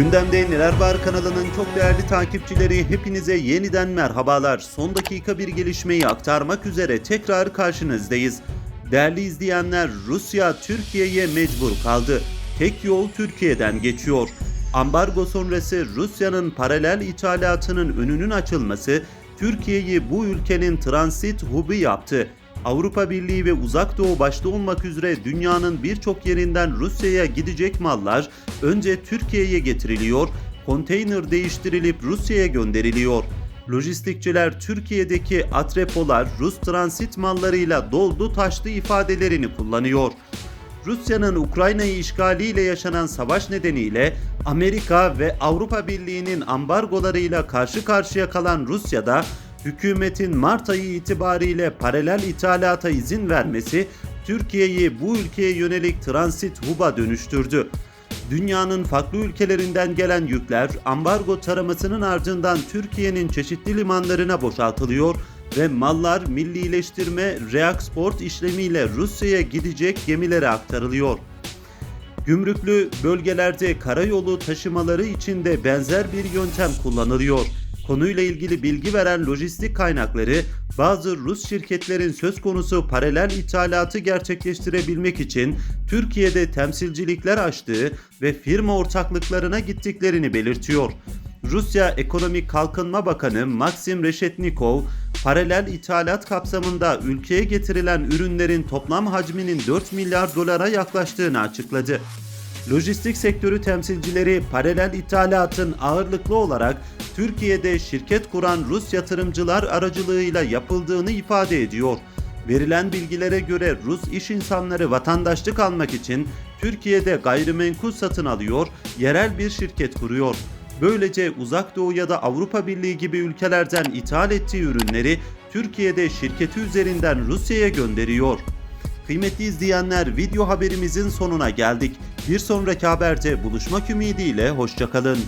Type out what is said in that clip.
Gündemde Neler Var kanalının çok değerli takipçileri hepinize yeniden merhabalar. Son dakika bir gelişmeyi aktarmak üzere tekrar karşınızdayız. Değerli izleyenler Rusya Türkiye'ye mecbur kaldı. Tek yol Türkiye'den geçiyor. Ambargo sonrası Rusya'nın paralel ithalatının önünün açılması Türkiye'yi bu ülkenin transit hubu yaptı. Avrupa Birliği ve Uzak Doğu başta olmak üzere dünyanın birçok yerinden Rusya'ya gidecek mallar önce Türkiye'ye getiriliyor, konteyner değiştirilip Rusya'ya gönderiliyor. Lojistikçiler Türkiye'deki atrepolar Rus transit mallarıyla doldu taştı ifadelerini kullanıyor. Rusya'nın Ukrayna'yı işgaliyle yaşanan savaş nedeniyle Amerika ve Avrupa Birliği'nin ambargolarıyla karşı karşıya kalan Rusya'da hükümetin Mart ayı itibariyle paralel ithalata izin vermesi Türkiye'yi bu ülkeye yönelik transit huba dönüştürdü. Dünyanın farklı ülkelerinden gelen yükler ambargo taramasının ardından Türkiye'nin çeşitli limanlarına boşaltılıyor ve mallar millileştirme reeksport işlemiyle Rusya'ya gidecek gemilere aktarılıyor. Gümrüklü bölgelerde karayolu taşımaları için de benzer bir yöntem kullanılıyor. Konuyla ilgili bilgi veren lojistik kaynakları bazı Rus şirketlerin söz konusu paralel ithalatı gerçekleştirebilmek için Türkiye'de temsilcilikler açtığı ve firma ortaklıklarına gittiklerini belirtiyor. Rusya Ekonomik Kalkınma Bakanı Maxim Reshetnikov, paralel ithalat kapsamında ülkeye getirilen ürünlerin toplam hacminin 4 milyar dolara yaklaştığını açıkladı. Lojistik sektörü temsilcileri paralel ithalatın ağırlıklı olarak Türkiye'de şirket kuran Rus yatırımcılar aracılığıyla yapıldığını ifade ediyor. Verilen bilgilere göre Rus iş insanları vatandaşlık almak için Türkiye'de gayrimenkul satın alıyor, yerel bir şirket kuruyor. Böylece Uzak Doğu ya da Avrupa Birliği gibi ülkelerden ithal ettiği ürünleri Türkiye'de şirketi üzerinden Rusya'ya gönderiyor. Kıymetli izleyenler video haberimizin sonuna geldik. Bir sonraki haberde buluşmak ümidiyle hoşçakalın.